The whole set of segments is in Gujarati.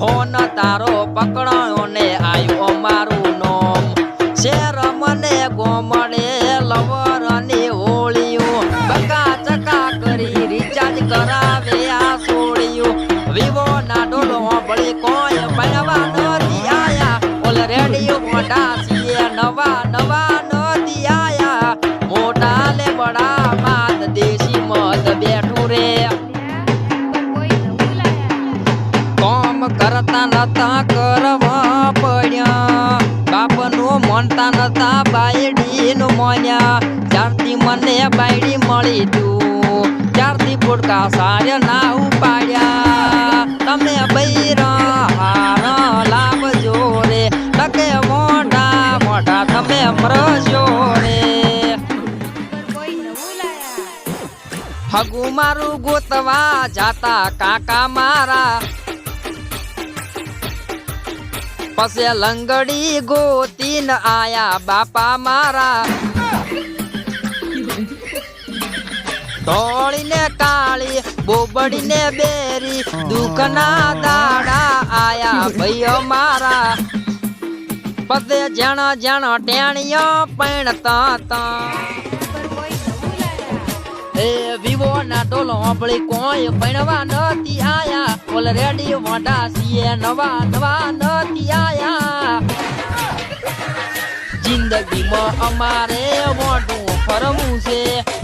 ફોન તારો પકડો. કરતા નતા કરવા પડ્યા. બાપનું મનતા નતા, બાયડીનું મોન્યા. જ્યારથી મને બાયડી મળી તું, ત્યારથી ફોટકા સારે ના ઉપાડ્યા. તમે બૈરા હાર લાવજો રે તકે મોઢા મોઢા તમે મરજો રે. હગુ મારું ગોતવા જાતા કાકા મારા પસે લંગડી ગોતીન આયા બાપા મારા ધોળીને કાળી બોબડીને બેરી દુઃખના દાડા આયા ભાઈઓ મારા પસે જણ જણ ટેણીઓ પૈણતા તા એ વિવો ના ટોલો આપણી કોઈ પૈણવા નથી આયા. ઓલરેડી મોટા છીએ નવા નવા નથી આયા. જિંદગીમાં અમારે મોઢું ફરવું છે.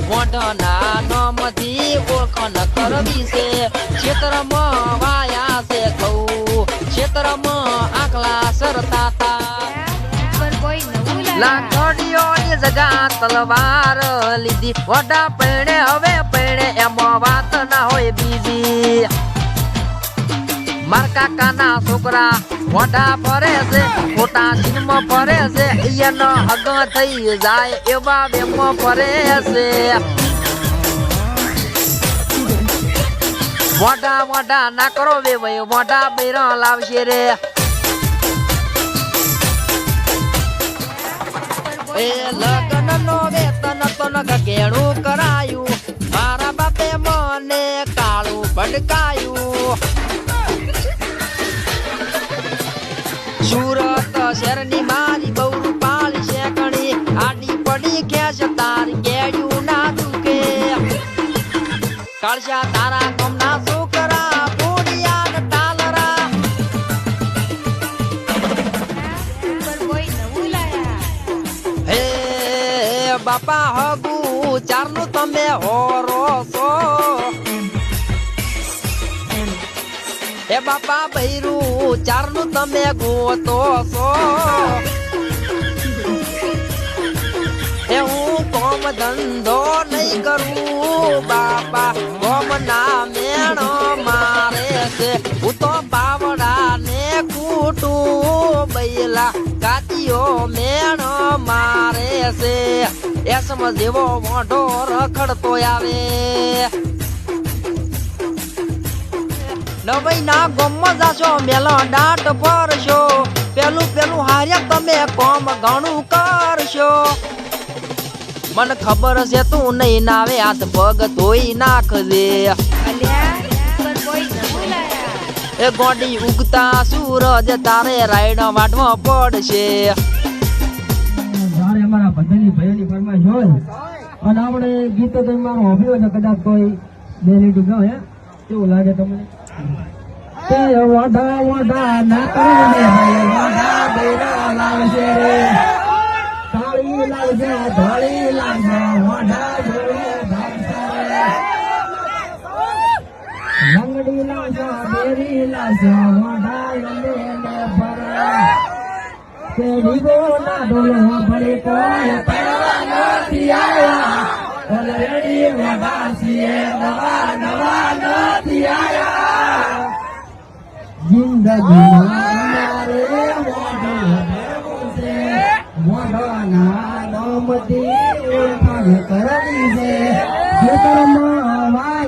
મોઢના નામથી ઓળખણ કરવી છે. ક્ષેત્રમાં વાયા છે કહું ક્ષેત્રમાં આકલા સરતા તા લાકડીઓની જગા તલવાર લીધી? વડા પૈણે, હવે પૈણે એમાં વાત ના હોય બીજી. માર કાકાના છોકરા મોઢા ફરે છે, ખોટા સિનેમા ફરે છે એનો હગ થઈ જાય એવા બેમો ફરે છે. મોઢા મોઢા ના કરો વે ભાઈ મોઢા બૈરા લાવશે રે. એ લગ્ન નો મારા બાપે મને કાળું ભડકાયું. સુરત શહેરની મારી બહુ રૂપાળી શેકણી આડી પડી ખેંચ તારી કેડ્યું ના દુખે. કાળશા બાપા હગુ, ચારનું તમે હોરો છો. હે બાપા બૈરું, ચારનું તમે ગોતો છો. હે હું કોમ ધંધો નહીં કરું, બાપા કોમ ના મેણો મારે છે. હું તો બાવડા ને કૂટું, બૈલા કાચીઓ મેણો એ સમજ જેવો મોઢો રખડતો આવે. નવાઈ ના ગમમાં જાશો, મેલો દાંત પરશો પેલું પેલું હારે તમે કોમ ઘણું કરશો. મને ખબર છે તું નહીં નાવે હાથ પગ ધોઈ નાખજે. એ ગોડી ઉગતા સૂરજ તારે રાઈડ વાટવા પડશે. અમારા ભાઈઓની ફરમાઈશ હોય. અને આપણે ગીતો તો મારો હોબી હોય ને કદાચ કોઈ બે લીટ ગાવ હે? કેવું લાગે તમને? તે વઢા ના કરો ને બેરા લાવશે લંગડી લાવશે બેરી લાવશે ભરે. તે વિગો ના ડોલો ભળી કોઈ પડવા નથી આવ્યા ઓલરેડી વેમાં છે